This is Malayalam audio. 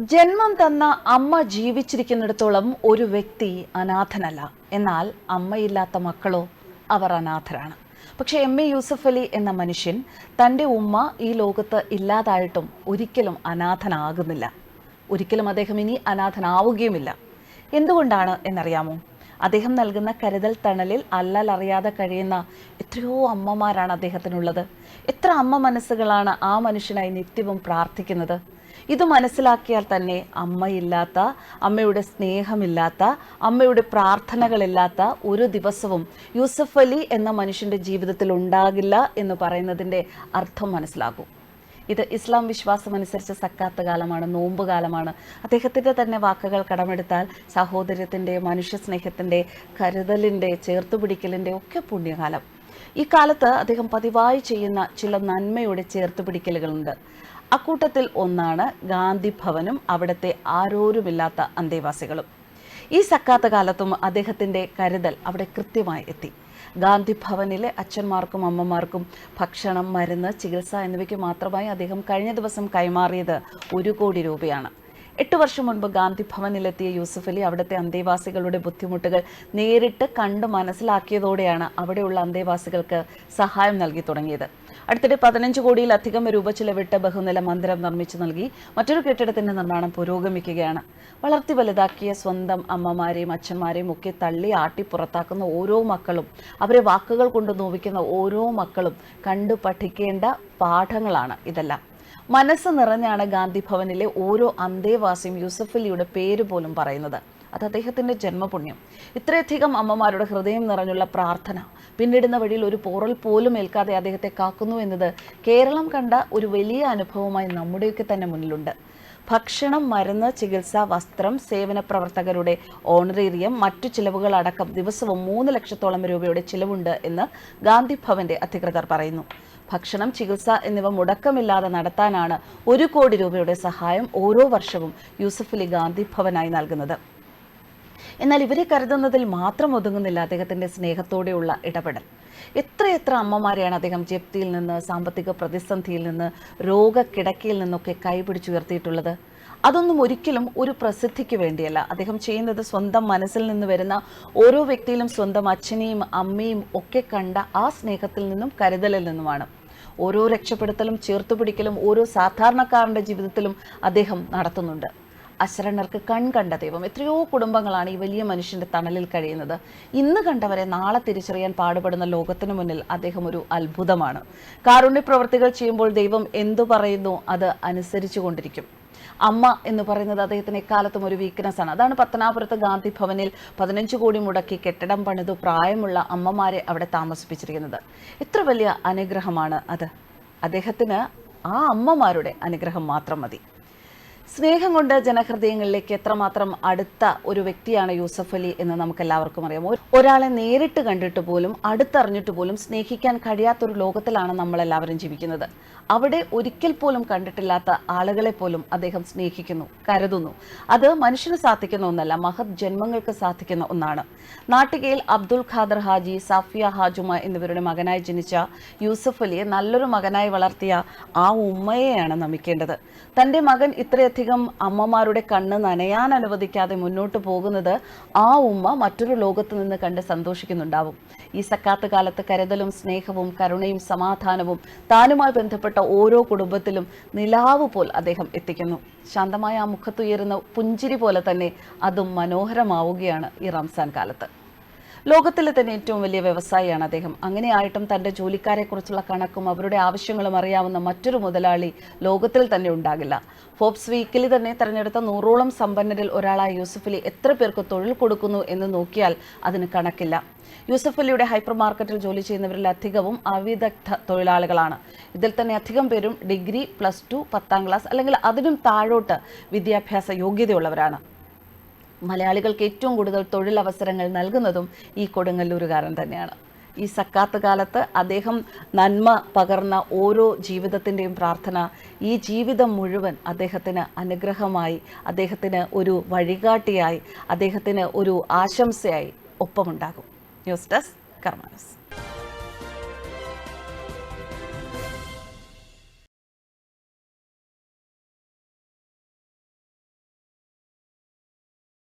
ജന്മം തന്ന അമ്മ ജീവിച്ചിരിക്കുന്നിടത്തോളം ഒരു വ്യക്തി അനാഥനല്ല. എന്നാൽ അമ്മയില്ലാത്ത മക്കളോ അവർ അനാഥരാണ്. പക്ഷെ എം എ യൂസഫ് അലി എന്ന മനുഷ്യൻ തന്റെ ഉമ്മ ഈ ലോകത്ത് ഇല്ലാതായിട്ടും ഒരിക്കലും അനാഥനാകുന്നില്ല. ഒരിക്കലും അദ്ദേഹം ഇനി അനാഥനാവുകയുമില്ല. എന്തുകൊണ്ടാണ് എന്നറിയാമോ? അദ്ദേഹം നൽകുന്ന കരുതൽ തണലിൽ അല്ലലറിയാതെ കഴിയുന്ന എത്രയോ അമ്മമാരാണ് അദ്ദേഹത്തിനുള്ളത്. എത്ര അമ്മ മനസ്സുകളാണ് ആ മനുഷ്യനായി നിത്യവും പ്രാർത്ഥിക്കുന്നത്. ഇത് മനസ്സിലാക്കിയാൽ തന്നെ അമ്മയില്ലാത്ത അമ്മയുടെ സ്നേഹമില്ലാത്ത അമ്മയുടെ പ്രാർത്ഥനകളില്ലാത്ത ഒരു ദിവസവും യൂസഫ് അലി എന്ന മനുഷ്യന്റെ ജീവിതത്തിൽ ഉണ്ടാകില്ല എന്ന് പറയുന്നതിന്റെ അർത്ഥം മനസ്സിലാകും. ഇത് ഇസ്ലാം വിശ്വാസം അനുസരിച്ച് സക്കാത്ത കാലമാണ് നോമ്പ് കാലമാണ്. അദ്ദേഹത്തിന്റെ തന്നെ വാക്കുകൾ കടമെടുത്താൽ സഹോദര്യത്തിന്റെ മനുഷ്യ സ്നേഹത്തിന്റെ കരുതലിന്റെ ചേർത്തുപിടിക്കലിന്റെ ഒക്കെ പുണ്യകാലം. ഈ കാലത്ത് അദ്ദേഹം പതിവായി ചെയ്യുന്ന ചില നന്മയുടെ ചേർത്തുപിടിക്കലുകളുണ്ട് അക്കൂട്ടത്തിൽ ഒന്നാണ് ഗാന്ധി ഭവനും അവിടുത്തെ ആരോരുമില്ലാത്ത അന്തേവാസികളും. ഈ സക്കാത്ത കാലത്തും അദ്ദേഹത്തിന്റെ കരുതൽ അവിടെ കൃത്യമായി എത്തി. ഗാന്ധി ഭവനിലെ അച്ഛന്മാർക്കും അമ്മമാർക്കും ഭക്ഷണം മരുന്ന് ചികിത്സ എന്നിവയ്ക്ക് മാത്രമായി അദ്ദേഹം കഴിഞ്ഞ ദിവസം കൈമാറിയത് ഒരു കോടി രൂപയാണ്. എട്ട് വർഷം മുൻപ് ഗാന്ധി ഭവനിലെത്തിയ യൂസഫ് അലി അവിടുത്തെ അന്തേവാസികളുടെ ബുദ്ധിമുട്ടുകൾ നേരിട്ട് കണ്ട് മനസ്സിലാക്കിയതോടെയാണ് അവിടെയുള്ള അന്തേവാസികൾക്ക് സഹായം നൽകി തുടങ്ങിയത്. അടുത്തിടെ പതിനഞ്ച് കോടിയിലധികം രൂപ ചിലവിട്ട് ബഹുനില മന്ദിരം നിർമ്മിച്ചു നൽകി മറ്റൊരു കെട്ടിടത്തിന്റെ നിർമ്മാണം പുരോഗമിക്കുകയാണ്. വളർത്തി വലുതാക്കിയ സ്വന്തം അമ്മമാരെയും അച്ഛന്മാരെയും ഒക്കെ തള്ളി ആട്ടി പുറത്താക്കുന്ന ഓരോ മക്കളും അവരെ വാക്കുകൾ കൊണ്ട് നോവിക്കുന്ന ഓരോ മക്കളും കണ്ടു പഠിക്കേണ്ട പാഠങ്ങളാണ് ഇതെല്ലാം. മനസ്സ് നിറഞ്ഞാണ് ഗാന്ധി ഭവനിലെ ഓരോ അന്തേവാസിയും യൂസഫലിയുടെ പേര് പോലും പറയുന്നത്. അത് അദ്ദേഹത്തിന്റെ ജന്മപുണ്യം. ഇത്രയധികം അമ്മമാരുടെ ഹൃദയം നിറഞ്ഞുള്ള പ്രാർത്ഥന. പിന്നിടുന്ന വഴിയിൽ ഒരു പോറൽ പോലും ഏൽക്കാതെ അദ്ദേഹത്തെ കാക്കുന്നു എന്നത് കേരളം കണ്ട ഒരു വലിയ അനുഭവമായി നമ്മുടെയൊക്കെ തന്നെ മുന്നിലുണ്ട്. ഭക്ഷണം മരുന്ന് ചികിത്സ വസ്ത്രം സേവന പ്രവർത്തകരുടെ ഓണറേറിയം മറ്റു ചിലവുകൾ അടക്കം ദിവസവും മൂന്ന് ലക്ഷത്തോളം രൂപയുടെ ചിലവുണ്ട് എന്ന് ഗാന്ധി ഭവന്റെ അധികൃതർ പറയുന്നു. ഭക്ഷണം ചികിത്സ എന്നിവ മുടക്കമില്ലാതെ നടത്താനാണ് ഒരു കോടി രൂപയുടെ സഹായം ഓരോ വർഷവും യൂസഫ് അലി ഗാന്ധി ഭവനായി നൽകുന്നത്. എന്നാൽ ഇവരെ കരുതുന്നതിൽ മാത്രം ഒതുങ്ങുന്നില്ല അദ്ദേഹത്തിന്റെ സ്നേഹത്തോടെയുള്ള ഇടപെടൽ. എത്രയെത്ര അമ്മമാരെയാണ് അദ്ദേഹം ജപ്തിയിൽ നിന്ന് സാമ്പത്തിക പ്രതിസന്ധിയിൽ നിന്ന് രോഗക്കിടക്കയിൽ നിന്നൊക്കെ കൈപിടിച്ചുയർത്തിയിട്ടുള്ളത്? അതൊന്നും ഒരിക്കലും ഒരു പ്രസിദ്ധിക്ക് വേണ്ടിയല്ല. അദ്ദേഹം ചെയ്യുന്നത് സ്വന്തം മനസ്സിൽ നിന്ന് വരുന്ന ഓരോ വ്യക്തിയിലും സ്വന്തം അച്ഛനെയും അമ്മയും ഒക്കെ കണ്ട ആ സ്നേഹത്തിൽ നിന്നും കരുതലിൽ നിന്നുമാണ്. ഓരോ രക്ഷപ്പെടുത്തലും ചേർത്തുപിടിക്കലും ഓരോ സാധാരണക്കാരന്റെ ജീവിതത്തിലും അദ്ദേഹം നടത്തുന്നുണ്ട്. അശരണർക്ക് കൺ കണ്ട ദൈവം. എത്രയോ കുടുംബങ്ങളാണ് ഈ വലിയ മനുഷ്യന്റെ തണലിൽ കഴിയുന്നത്. ഇന്ന് കണ്ടവരെ നാളെ തിരിച്ചറിയാൻ പാടുപെടുന്ന ലോകത്തിനു മുന്നിൽ അദ്ദേഹം ഒരു അത്ഭുതമാണ്. കാരുണ്യ പ്രവൃത്തികൾ ചെയ്യുമ്പോൾ ദൈവം എന്തു പറയുന്നു അത് അനുസരിച്ചു കൊണ്ടിരിക്കും. അമ്മ എന്ന് പറയുന്നത് അദ്ദേഹത്തിന് എക്കാലത്തും ഒരു വീക്ക്നെസ് ആണ്. അതാണ് പത്തനാപുരത്ത് ഗാന്ധി ഭവനിൽ പതിനഞ്ച് കോടി മുടക്കി കെട്ടിടം പണിതു പ്രായമുള്ള അമ്മമാരെ അവിടെ താമസിപ്പിച്ചിരിക്കുന്നത്. എത്ര വലിയ അനുഗ്രഹമാണ് അത്. അദ്ദേഹത്തിന് ആ അമ്മമാരുടെ അനുഗ്രഹം മാത്രം മതി. സ്നേഹം കൊണ്ട് ജനഹൃദയങ്ങളിലേക്ക് എത്രമാത്രം അടുത്ത ഒരു വ്യക്തിയാണ് യൂസഫ് അലി എന്ന് നമുക്ക് എല്ലാവർക്കും അറിയാം ഒരാളെ നേരിട്ട് കണ്ടിട്ട് പോലും അടുത്തറിഞ്ഞിട്ട് പോലും സ്നേഹിക്കാൻ കഴിയാത്തൊരു ലോകത്തിലാണ് നമ്മൾ എല്ലാവരും ജീവിക്കുന്നത്. അവിടെ ഒരിക്കൽ പോലും കണ്ടിട്ടില്ലാത്ത ആളുകളെ പോലും അദ്ദേഹം സ്നേഹിക്കുന്നു കരുതുന്നു. അത് മനുഷ്യന് സാധിക്കുന്ന ഒന്നല്ല മഹത് ജന്മങ്ങൾക്ക് സാധിക്കുന്ന ഒന്നാണ്. നാട്ടികയിൽ അബ്ദുൽ ഖാദർ ഹാജി സാഫിയ ഹാജുമ എന്നിവരുടെ മകനായി ജനിച്ച യൂസഫ് അലിയെ നല്ലൊരു മകനായി വളർത്തിയ ആ ഉമ്മയെയാണ് നമിക്കേണ്ടത്. തന്റെ മകൻ ഇത്രയധികം അമ്മമാരുടെ കണ്ണ് നനയാൻ അനുവദിക്കാതെ മുന്നോട്ട് പോകുന്നത് ആ ഉമ്മ മറ്റൊരു ലോകത്ത് നിന്ന് കണ്ട് സന്തോഷിക്കുന്നുണ്ടാവും. ഈ സക്കാത്ത് കാലത്ത് കരുതലും സ്നേഹവും കരുണയും സമാധാനവും താനുമായി ബന്ധപ്പെട്ട ഓരോ കുടുംബത്തിലും നിലാവ് പോൽ അദ്ദേഹം എത്തിക്കുന്നു. ശാന്തമായ ആ മുഖത്തുയരുന്ന പുഞ്ചിരി പോലെ തന്നെ അതും മനോഹരമാവുകയാണ് ഈ റംസാൻ കാലത്ത്. ലോകത്തിലെ തന്നെ ഏറ്റവും വലിയ വ്യവസായിയാണ് അദ്ദേഹം. അങ്ങനെയായിട്ടും തന്റെ ജോലിക്കാരെക്കുറിച്ചുള്ള കണക്കും അവരുടെ ആവശ്യങ്ങളും അറിയാവുന്ന മറ്റൊരു മുതലാളി ലോകത്തിൽ തന്നെ ഉണ്ടാകില്ല. ഫോബ്സ് വീക്കിലി തന്നെ തെരഞ്ഞെടുത്ത നൂറോളം സമ്പന്നരിൽ ഒരാളായ യൂസഫലി എത്ര പേർക്ക് തൊഴിൽ കൊടുക്കുന്നു എന്ന് നോക്കിയാൽ അതിന് കണക്കില്ല. യൂസഫ് അലിയുടെ ഹൈപ്പർ മാർക്കറ്റിൽ ജോലി ചെയ്യുന്നവരിൽ അധികവും അവിദഗ്ധ തൊഴിലാളികളാണ്. ഇതിൽ തന്നെ അധികം പേരും ഡിഗ്രി പ്ലസ് ടു പത്താം ക്ലാസ് അല്ലെങ്കിൽ അതിനും താഴോട്ട് വിദ്യാഭ്യാസ യോഗ്യതയുള്ളവരാണ്. മലയാളികൾക്ക് ഏറ്റവും കൂടുതൽ തൊഴിലവസരങ്ങൾ നൽകുന്നതും ഈ കൊടുങ്ങല്ലൂരുകാരൻ തന്നെയാണ്. ഈ സക്കാത്ത് കാലത്ത് അദ്ദേഹം നന്മ പകർന്ന ഓരോ ജീവിതത്തിന്റെയും പ്രാർത്ഥന ഈ ജീവിതം മുഴുവൻ അദ്ദേഹത്തിന് അനുഗ്രഹമായി അദ്ദേഹത്തിന് ഒരു വഴികാട്ടിയായി അദ്ദേഹത്തിന് ഒരു ആശംസയായി ഒപ്പമുണ്ടാകും. News desk കർമാനസ്